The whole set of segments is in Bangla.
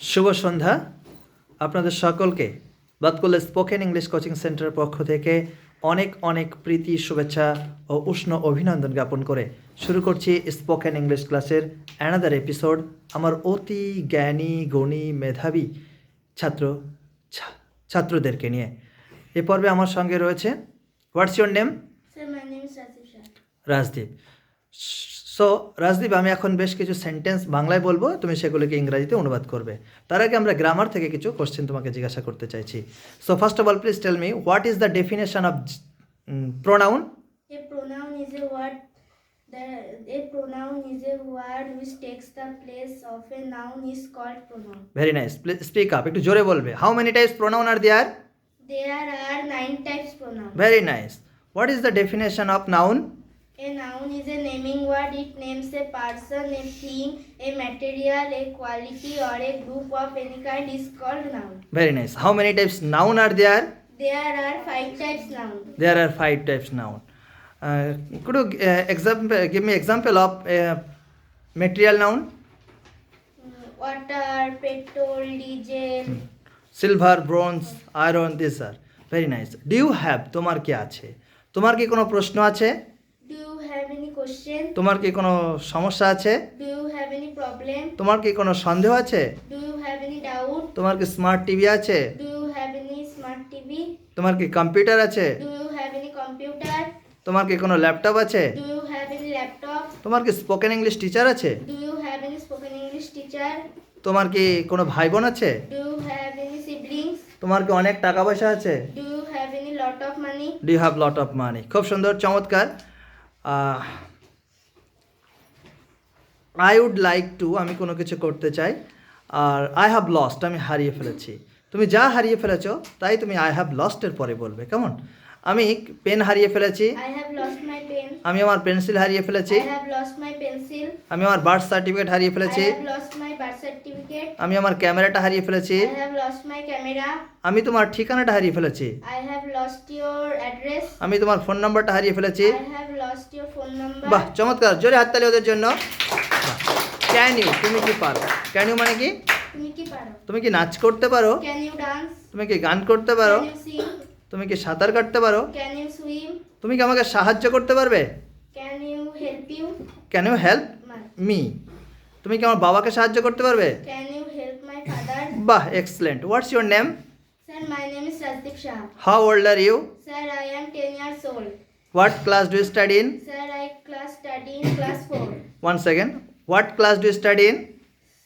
শুভ সন্ধ্যা। আপনাদের সকলকে বাতকুল স্পোকেন ইংলিশ কোচিং সেন্টারের পক্ষ থেকে অনেক অনেক প্রীতি শুভেচ্ছা ও উষ্ণ অভিনন্দন জ্ঞাপন করে শুরু করছি স্পোকেন ইংলিশ ক্লাসের অ্যানাদার এপিসোড আমার অতি জ্ঞানী গুণী মেধাবী ছাত্র ছা- ছাত্রদেরকে নিয়ে। এ পর্বে আমার সঙ্গে রয়েছে what's your name. Rajdeep. So Rajdeep আমি এখন বেশ কিছু সেন্টেন্স বাংলায় বলব তুমি সেগুলোকে ইংরাজিতে অনুবাদ করবে। তার আগে আমরা গ্রামার থেকে কিছু কোশ্চেন তোমাকে জিজ্ঞাসা করতে চাইছি। So first of all please tell me what is the definition of pronoun A pronoun is a word. The, a pronoun is a word which takes the place of a noun is called pronoun. Very nice speak up একটু জোরে বলবে। How many types pronoun are there There are nine types pronoun. Very nice what is the definition of noun A noun is a naming word. It names a person, a thing, a material, a quality, or a group of any kind is called noun. Very nice how many types noun are there There are five types noun. there are five types noun uh, could you uh, example give me example of uh, material noun Mm, Water, petrol, diesel. Silver bronze iron this are very nice do you have তোমার কি আছে তোমার কি কোনো প্রশ্ন আছে Do you have any question? তোমার কি কোনো সমস্যা আছে Do you have any problem? তোমার কি কোনো সন্দেহ আছে Do you have any doubt? তোমার কি স্মার্ট টিভি আছে Do you have any smart TV? তোমার কি কম্পিউটার আছে Do you have any computer? তোমার কি কোনো ল্যাপটপ আছে Do you have any laptop? তোমার কি স্পোকেন ইংলিশ টিচার আছে Do you have any spoken English teacher? তোমার কি কোনো ভাই বোন আছে Do you have any siblings? তোমার কি অনেক টাকা পয়সা আছে Do you have any lot of money? Do have lot of money খুব সুন্দর চমৎকার আই উড লাইক টু আমি কোনো কিছু করতে চাই, আর আই হ্যাভ লস্ট আমি হারিয়ে ফেলেছি। তুমি যা হারিয়ে ফেলেছ, তাই তুমি আই হ্যাভ লস্টের পরে বলবে, কেমন? আমি পেন হারিয়ে ফেলেছি. আমি আমার পেন্সিল হারিয়ে ফেলেছি. আমি আমার বার্থ সার্টিফিকেট হারিয়ে ফেলেছি. আমি আমার ক্যামেরাটা হারিয়ে ফেলেছি. আমি তোমার ঠিকানাটা হারিয়ে ফেলেছি. আমি তোমার ফোন নাম্বারটা হারিয়ে ফেলেছি. বাহ চমৎকার জোরে হাততালি ওদের জন্য ক্যান ইউ তুমি কি পারো ক্যান ইউ মানে কি তুমি কি নাচ করতে পারো Can you dance? তুমি কি গান করতে পারো? তুমি কি সাঁতার কাটতে পারো Can you swim? তুমি কি আমাকে সাহায্য করতে পারবে Can you help you? Can you help me তুমি কি আমার বাবাকে সাহায্য করতে পারবে Can you help my father? বাহ excellent what's your name Sir, my name is Rajdeep Shah. How old are you Sir, I am 10 years old. What class do study in Sir, I class study in class 4. One second what class do study in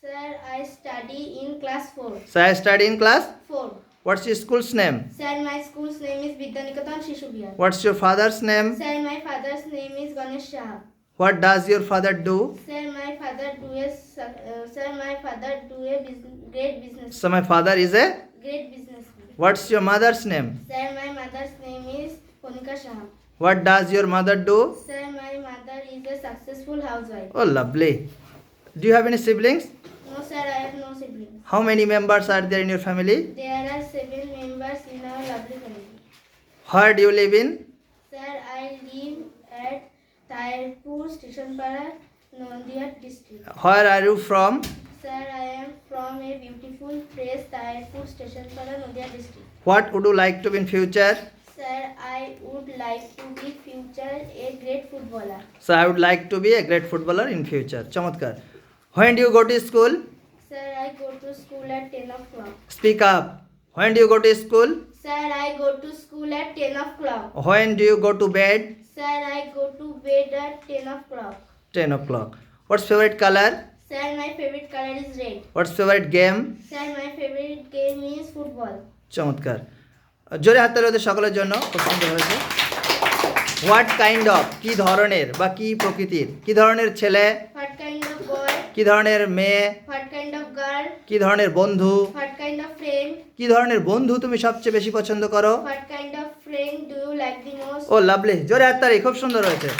Sir, I study in class 4. So I study in class 4. What's your school's name? Sir, my school's name is Vidyaniketan Shishubihar. What's your father's name? Sir, my father's name is Ganesh Shah. What does your father do? Sir, my father do a uh, sir, my father do a business, great business. So my father is a great businessman. What's your mother's name? Sir, my mother's name is Konika Shah. What does your mother do? Sir, my mother is a successful housewife. Oh, lovely. Do you have any siblings? No, sir, I have no siblings. How many members are there in your family? There Where do you live in? Sir, I live at Tairpur Station Para, Nondia district. Where are you from? Sir, I am from a beautiful place, Tairpur Station Para, Nondia district. What would you like to be in future? Sir, I would like to be future a great footballer. So I would like to be a great footballer in future. Chamatkar. When do you go to school? Sir, I go to school at 10 o'clock. Speak up. When do you go to school? Sir, I go to school at 10 o'clock. When do you go to bed? Sir, I go to bed at 10 o'clock. 10 o'clock. What's favorite color? Sir, my favorite color is red. What's favorite game? Sir, my favorite game is football. চমৎকার জোরে হাততালি ওদের সকলের জন্য সুন্দর হয়েছে হোয়াট কাইন্ড অফ কি ধরনের বা কি প্রকৃতির কি ধরনের ছেলে of boy? কি ধরনের মেয়ে? কি ধরনের বন্ধু? কি ধরনের বন্ধু তুমি সবচেয়ে বেশি পছন্দ করো? ও লাভলি জোরে হাততালি খুব সুন্দর হয়েছে।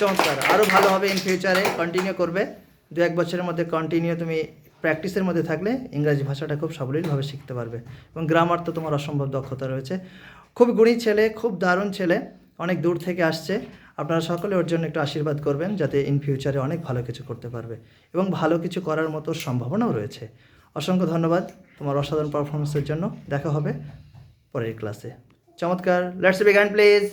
চমৎকার। আরও ভালো হবে ইন ফিউচারে কন্টিনিউ করবে। দু এক বছরের মধ্যে কন্টিনিউ তুমি প্র্যাকটিসের মধ্যে থাকলে ইংরাজি ভাষাটা খুব সাবলীলভাবে শিখতে পারবে এবং গ্রামার তো তোমার অসম্ভব দক্ষতা রয়েছে। খুব গুণী ছেলে খুব দারুণ ছেলে। অনেক দূর থেকে আসছে। আপনারা সকলে ওর জন্য একটু আশীর্বাদ করবেন যাতে ইন ফিউচারে অনেক ভালো কিছু করতে পারবে। এবং ভালো কিছু করার মতো সম্ভাবনাও রয়েছে। অসংখ্য ধন্যবাদ তোমার অসাধারণ পারফরমেন্সের জন্য। দেখা হবে পরের ক্লাসে চমৎকার। Let's began please